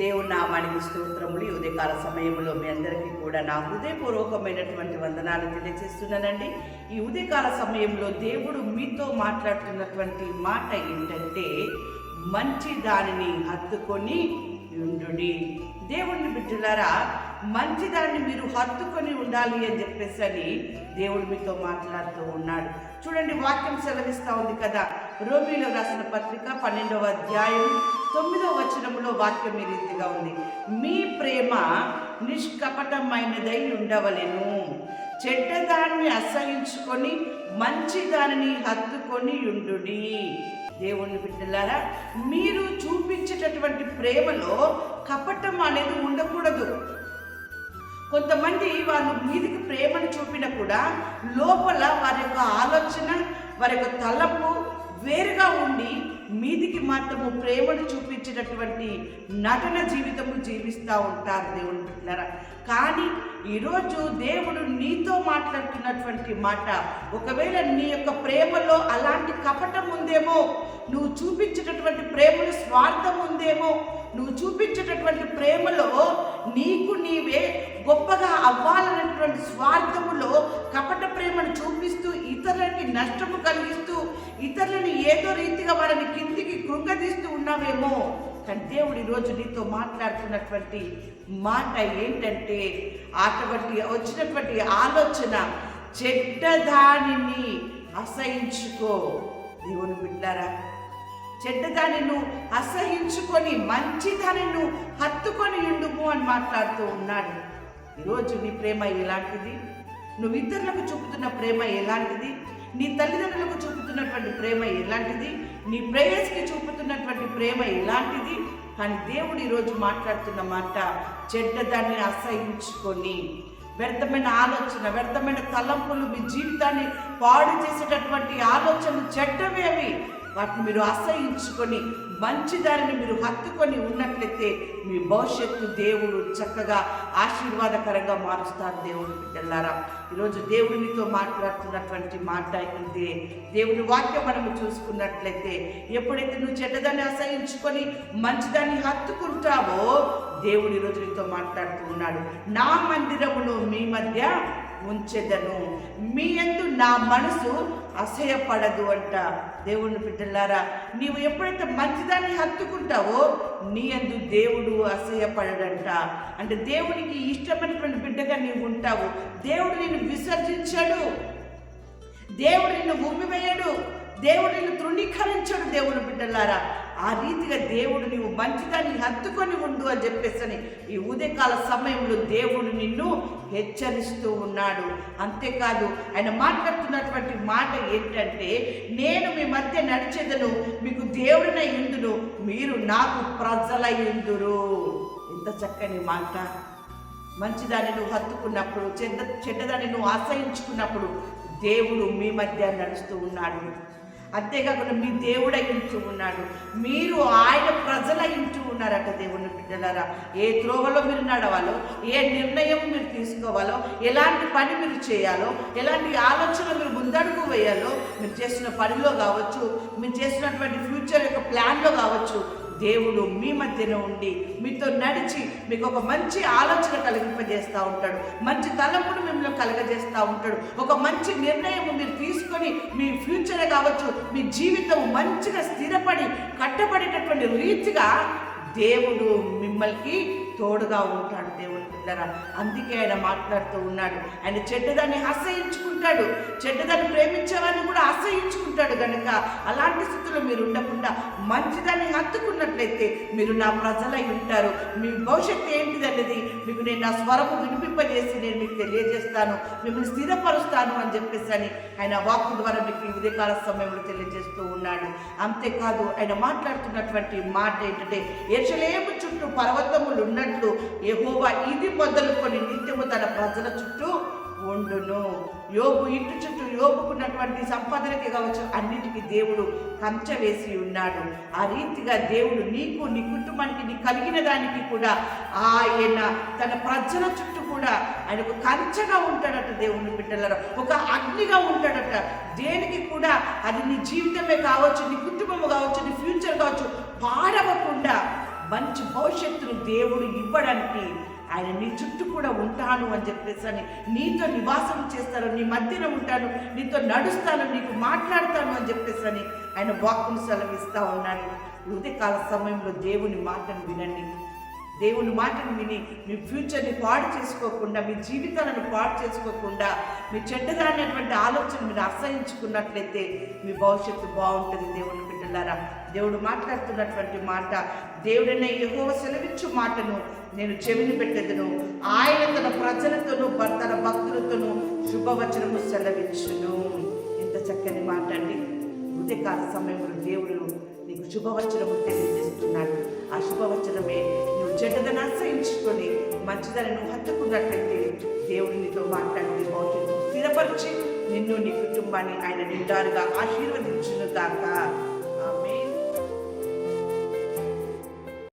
దేవుని నామానికి స్తోత్రములు. ఈ ఉదయకాల సమయంలో మీ అందరికీ కూడా నా హృదయపూర్వకమైనటువంటి వందనాలు తెలియజేస్తున్నానండి. ఈ ఉదయకాల సమయంలో దేవుడు మీతో మాట్లాడుతున్నటువంటి మాట ఏంటంటే మంచి దానిని హత్తుకొని ఉండు దేవుణ్ణి బిడ్డలారా మంచిదాన్ని మీరు హత్తుకొని ఉండాలి అని చెప్పేసి అని దేవుడు మీతో మాట్లాడుతూ ఉన్నాడు. చూడండి వాక్యం సెలవిస్తూ ఉంది కదా. రోమిలో రాసిన పత్రిక పన్నెండవ అధ్యాయం తొమ్మిదవ వచనంలో వాక్యం ఈ రీతిగా ఉంది. మీ ప్రేమ నిష్కపటమైనదై ఉండవలెను. చెడ్డదాన్ని అసహించుకొని మంచిదానిని హత్తుకొని ఉండుడి. దేవుణ్ణి బిడ్డలారా మీరు చూపించేటటువంటి ప్రేమలో కపటం అనేది ఉండకూడదు. కొంతమంది వాళ్ళు మీదికి ప్రేమను చూపినా కూడా లోపల వారి యొక్క ఆలోచన వారి యొక్క తలపు వేరుగా ఉండి మీదికి మాత్రము ప్రేమను చూపించినటువంటి నటన జీవితము జీవిస్తూ ఉంటారు దేవుని బిడ్డలారా. కానీ ఈరోజు దేవుడు నీతో మాట్లాడుతున్నటువంటి మాట ఒకవేళ నీ యొక్క ప్రేమలో అలాంటి కపటం ఉందేమో నువ్వు చూపించినటువంటి ప్రేమలో స్వార్థం ఉందేమో నువ్వు చూపించేటటువంటి ప్రేమలో నీకు నీవే గొప్పగా అవ్వాలనేటువంటి స్వార్థములో కపట ప్రేమను చూపిస్తూ ఇతరులకి నష్టము కలిగిస్తూ ఇతరులని ఏదో రీతిగా వారిని కిందికి కృంగదీస్తూ ఉన్నావేమో. కానీ దేవుడు ఈరోజు నీతో మాట్లాడుతున్నటువంటి మాట ఏంటంటే అటువంటి వచ్చినటువంటి ఆలోచన చెడ్డదానిని అసహించుకో. దేవుని బిడ్డారా చెడ్డదానిను నువ్వు అసహించుకొని మంచిదానిను నువ్వు హత్తుకొని ఉండుము అని మాట్లాడుతూ ఉన్నాడు. ఈరోజు నీ ప్రేమ ఎలాంటిది? నువ్వు ఇతరులకు చూపుతున్న ప్రేమ ఎలాంటిది? నీ తల్లిదండ్రులకు చూపుతున్నటువంటి ప్రేమ ఎలాంటిది? నీ ప్రేయస్కి చూపుతున్నటువంటి ప్రేమ ఎలాంటిది? కానీ దేవుడు ఈరోజు మాట్లాడుతున్న మాట చెడ్డదాన్ని అసహించుకొని వ్యర్థమైన ఆలోచన వ్యర్థమైన తలంపులు మీ జీవితాన్ని పాడు చేసేటటువంటి ఆలోచనలు చెడ్డవేవి అవి. వాటిని మీరు ఆశ్రయించుకొని మంచి దారిని మీరు హత్తుకొని ఉన్నట్లయితే మీ భవిష్యత్తు దేవుడు చక్కగా ఆశీర్వాదకరంగా మారుస్తారు దేవుడు బిడ్డలారా. ఈరోజు దేవుడినితో మాట్లాడుతున్నటువంటి మాట అయితే దేవుని వాక్యం మనము చూసుకున్నట్లయితే ఎప్పుడైతే నువ్వు చెడ్డదాన్ని ఆశ్రయించుకొని మంచిదాన్ని హత్తుకుంటావో దేవుడు ఈరోజు నీతో మాట్లాడుతూ ఉన్నాడు. నా మందిరమును మీ మధ్య ఉంచెదను మీ యందు నా మనసు అసహ్యపడదు అంట. దేవుని బిడ్డలారా నీవు ఎప్పుడైతే మంచిదాన్ని హత్తుకుంటావో నీ యందు దేవుడు అసహ్యపడడంట. అంటే దేవునికి ఇష్టమైనటువంటి బిడ్డగా నీవు ఉంటావు. దేవుడు నిన్ను విసర్జించాడు. దేవుడు నిన్ను ఉమ్మివేయడు. దేవుడు నిన్ను తృణీకరించడు దేవుని బిడ్డలారా. ఆ రీతిగా దేవుడు నీవు మంచిదాన్ని హత్తుకొని ఉండు అని చెప్పేసి ఈ ఉదయకాల సమయంలో దేవుడు నిన్ను హెచ్చరిస్తూ ఉన్నాడు. అంతేకాదు ఆయన మాట్లాడుతున్నటువంటి మాట ఏంటంటే నేను మీ మధ్య నడిచేదను మీకు దేవుడిన ఇందును మీరు నాకు ప్రజలయ్యుందురు ఇంత ఎంత చక్కని మాట. మంచిదాన్ని నువ్వు హత్తుకున్నప్పుడు చెడ్డ చెడ్డదాన్ని నువ్వు ఆశ్రయించుకున్నప్పుడు దేవుడు మీ మధ్య నడుస్తూ ఉన్నాడు. అంతేకాకుండా మీ దేవుడై ఇంటూ ఉన్నాడు. మీరు ఆయన ప్రజల ఇంటూ ఉన్నారట దేవుని బిడ్డలారా. ఏ త్రోవలో మీరు నడవాలో ఏ నిర్ణయం మీరు తీసుకోవాలో ఎలాంటి పని మీరు చేయాలో ఎలాంటి ఆలోచన మీరు ముందడుగు వేయాలో మీరు చేసిన పనిలో కావచ్చు మీరు చేసినటువంటి ఫ్యూచర్ యొక్క ప్లాన్లో కావచ్చు దేవుడు మీ మధ్యన ఉండి మీతో నడిచి మీకు ఒక మంచి ఆలోచన కలిగింపజేస్తూ ఉంటాడు. మంచి తలంపును మిమ్మల్ని కలగజేస్తూ ఉంటాడు. ఒక మంచి నిర్ణయం మీరు తీసుకొని మీ ఫ్యూచర్ కావచ్చు మీ జీవితం మంచిగా స్థిరపడి కట్టబడేటటువంటి రీతిగా దేవుడు మిమ్మల్ని తోడుగా ఉంటాడు దేవుని పిల్లరా అందుకే ఆయన మాట్లాడుతూ ఉన్నాడు. ఆయన చెడ్డదాన్ని అసహించుకుంటాడు. చెడ్డదాన్ని ప్రేమించేవాడిని కూడా అసహించుకుంటాడు కనుక అలాంటి స్థితిలో మీరు ఉండకుండా మంచిదాన్ని హత్తుకున్నట్లయితే మీరు నా ప్రజలై ఉంటారు. మీ భవిష్యత్తు ఏంటిది అనేది మీకు నేను నా స్వరము వినిపింపజేసి నేను మీకు తెలియజేస్తాను. మిమ్మల్ని స్థిరపరుస్తాను అని చెప్పేసి అని ఆయన వాక్కు ద్వారా మీకు ఈ ఉదయకాల సమయంలో తెలియజేస్తూ ఉన్నాడు. అంతేకాదు ఆయన మాట్లాడుతున్నటువంటి మాట ఏంటంటే ఎర్చలేము చుట్టూ పర్వతములు ఉన్నట్లు ఎహోవా ఇది మొదలుకొని నిత్యము తన ప్రజల చుట్టూ ఉండును. యోగు ఇంటి చుట్టూ యోగుకున్నటువంటి సంపాదనకి కావచ్చు అన్నిటికీ దేవుడు కంచె వేసి ఉన్నాడు. ఆ రీతిగా దేవుడు నీకు నీ కుటుంబానికి నీ కలిగిన దానికి కూడా ఆయన తన ప్రజల చుట్టూ కూడా ఆయన ఒక కంచెగా ఉంటాడట దేవుని బిడ్డలలో ఒక అగ్నిగా ఉంటాడట. దేనికి కూడా అది నీ జీవితమే కావచ్చు నీ కుటుంబం కావచ్చు నీ ఫ్యూచర్ కావచ్చు పాడవకుండా మంచి భవిష్యత్తును దేవుడు ఇవ్వడానికి ఆయన నీ చుట్టూ కూడా ఉంటాను అని చెప్పేసి అని నీతో నివాసం చేస్తాను నీ మధ్యన ఉంటాను నీతో నడుస్తాను నీకు మాట్లాడతాను అని చెప్పేసి అని ఆయన వాక్కును సెలవిస్తూ ఉన్నాడు. ఉదయకాల సమయంలో దేవుని మాటను వినండి. దేవుని మాటను విని మీ ఫ్యూచర్ని పాడు చేసుకోకుండా మీ జీవితాలను పాడు చేసుకోకుండా మీ చెడ్డగా అనేటువంటి ఆలోచన మీరు అసహించుకున్నట్లయితే మీ భవిష్యత్తు బాగుంటుంది దేవుని బిడ్డలారా దేవుడు మాట్లాడుతున్నటువంటి మాట దేవుడైన యహోవ సెలవిచ్చు మాటను నేను చెవిని పెట్టేదను. ఆయన తన ప్రజలతోనూ తన భక్తులతోనూ శుభవచనము సెలవిచ్చును. ఇంత చక్కని మాట అండి. ఉదయకాల సమయంలో దేవుడు నీకు శుభవచనము తెలియజేస్తున్నాడు. ఆ శుభవచనమే నువ్వు చెడ్డదని ఆశ్రయించుకొని మంచిదని నువ్వు హత్తుకున్నట్లయితే దేవుడు నీతో మాట్లాడి భవిష్యత్తు స్థిరపరిచి నిన్ను నీ కుటుంబాన్ని ఆయన నిండారుగా ఆశీర్వదించును గాక.